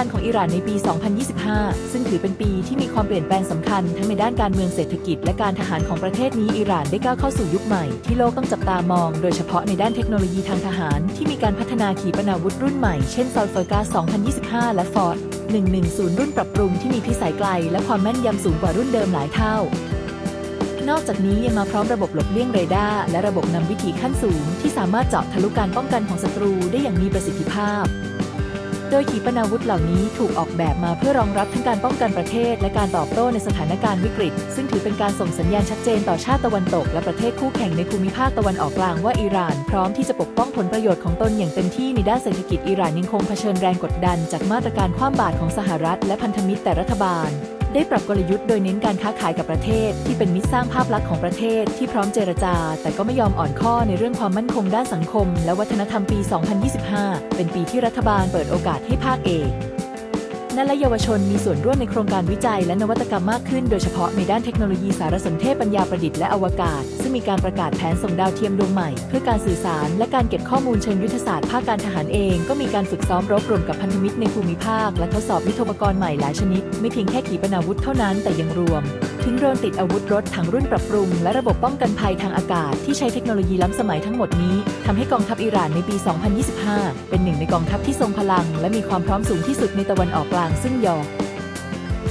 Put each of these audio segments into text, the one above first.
การของอิหร่านในปี 2025 ซึ่งถือเป็นปีที่มีความเปลี่ยนแปลงสำคัญทั้งในด้านการเมืองเศรษฐกิจและการทหารของประเทศนี้อิหร่านได้ก้าวเข้าสู่ยุคใหม่ ที่โลกต้องจับตามอง โดยเฉพาะในด้านเทคโนโลยีทางทหาร ที่มีการพัฒนาขีปนาวุธรุ่นใหม่ เช่นซอลเฟอร์กา2025 และฟอร์ด110 รุ่นปรับปรุงที่มีพิสัยไกล และความแม่นยำสูงกว่ารุ่นเดิมหลายเท่านอกจากนี้ยังมาพร้อมระบบหลบเลี่ยงเรดาร์และระบบนำวิถีขั้นสูง ที่สามารถเจาะทะลุการป้องกันของศัตรูได้อย่างมีประสิทธิภาพ โดยขีปนาวุธเหล่านี้ถูกออกแบบมาเพื่อรองรับทั้งการป้องกันประเทศ และการตอบโต้ในสถานการณ์วิกฤต ซึ่งถือเป็นการส่งสัญญาณชัดเจนต่อชาติตะวันตก และประเทศคู่แข่งในภูมิภาคตะวันออกกลางว่าอิหร่าน พร้อมที่จะปกป้องผลประโยชน์ของตนอย่างเต็มที่ในด้านเศรษฐกิจอิหร่านยังคงเผชิญแรงกดดัน จากมาตรการคว่ำบาตรของสหรัฐ และพันธมิตรแต่รัฐบาล ได้ปรับกลยุทธ์โดยเน้นการค้าขายกับประเทศ ที่เป็นมิตรสร้างภาพลักษณ์ของประเทศที่พร้อมเจรจา แต่ก็ไม่ยอมอ่อนข้อในเรื่องความมั่นคงด้านสังคม และวัฒนธรรมปี 2025 เป็นปีที่รัฐบาลเปิดโอกาสให้ภาคเอก นั่นและเยาวชนมีส่วนร่วมในโครงการวิจัยและนวัตกรรมมากขึ้น โดยเฉพาะในด้านเทคโนโลยีสารสนเทศปัญญาประดิษฐ์และอวกาศ ซึ่งมีการประกาศแผนส่งดาวเทียมดวงใหม่ เพื่อการสื่อสาร และการเก็บข้อมูลเชิงยุทธศาสตร์ภาคการทหารเอง ก็มีการฝึกซ้อมรบรวมกับพันธมิตรในภูมิภาค และทดสอบยุทโธปกรณ์ใหม่หลายชนิด ไม่เพียงแค่ขีปนาวุธเท่านั้นแต่ยังรวม ถึงโดรนติดอาวุธรถถังรุ่นปรับปรุง และระบบป้องกันภัยทางอากาศที่ใช้เทคโนโลยีล้ำสมัยทั้งหมดนี้ทำให้กองทัพอิหร่านในปี 2025 เป็นหนึ่งในกองทัพที่ทรงพลัง และมีความพร้อมสูงที่สุดในตะวันออกกลางซึ่งยอ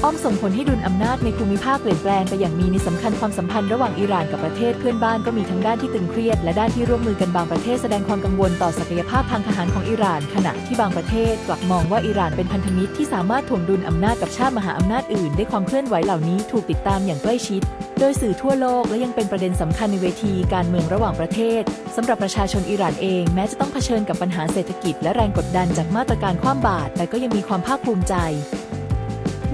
อ้อมส่งผลให้ดุลอำนาจในภูมิภาคเปลี่ยนแปลงไปอย่างมีนัยสำคัญความสัมพันธ์ระหว่างอิหร่านกับประเทศเพื่อนบ้านก็มีทั้งด้านที่ตึงเครียดและด้านที่ร่วมมือกันบางประเทศแสดงความกังวลต่อศักยภาพทางทหารของอิหร่าน ขณะที่บางประเทศกลับมองว่าอิหร่านเป็นพันธมิตรที่สามารถถ่วงดุลอำนาจกับชาติมหาอำนาจอื่นได้ความเคลื่อนไหวเหล่านี้ถูกติดตามอย่างใกล้ชิดโดยสื่อทั่วโลกและยังเป็นประเด็นสำคัญในเวทีการเมืองระหว่างประเทศสำหรับประชาชนอิหร่านเองแม้จะต้องเผชิญกับปัญหาเศรษฐกิจและแรงกดดันจากมาตรการคว่ำบาตรแต่ก็ยังมีความภาคภูมิใจ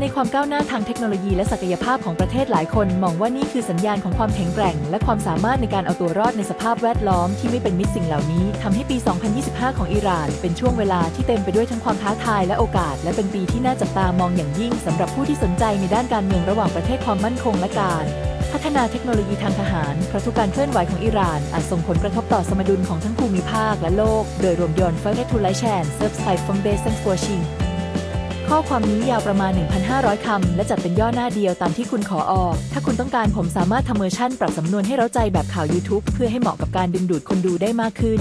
ในความก้าวหน้าทางเทคโนโลยีและศักยภาพของประเทศหลายคน มองว่านี่คือสัญญาณของความแข็งแกร่ง และความสามารถในการเอาตัวรอดในสภาพแวดล้อมที่ไม่เป็นมิตรสิ่งเหล่านี้ทำให้ปี 2025 ของอิหร่าน เป็นช่วงเวลาที่เต็มไปด้วยทั้งความท้าทายและโอกาส และเป็นปีที่น่าจับตามองอย่างยิ่งสำหรับผู้ที่สนใจในด้านการเมืองระหว่างประเทศความมั่นคงและการพัฒนาเทคโนโลยีทางทหาร เพราะทุกการเคลื่อนไหวของอิหร่าน อาจส่งผลกระทบต่อสมดุลของทั้งภูมิภาคและโลก โดยรวมยนต์เฟอร์เรทูไลแชนเซิร์ฟไซฟงเบสเซนฟัวชิง ข้อความนี้ยาวประมาณ 1,500 คำ และจัดเป็นย่อหน้าเดียวตามที่คุณขอออก ถ้าคุณต้องการผมสามารถทำเวอร์ชั่น ปรับสำนวนให้เราใจแบบข่าว YouTube เพื่อให้เหมาะกับการดึงดูดคนดูได้มากขึ้น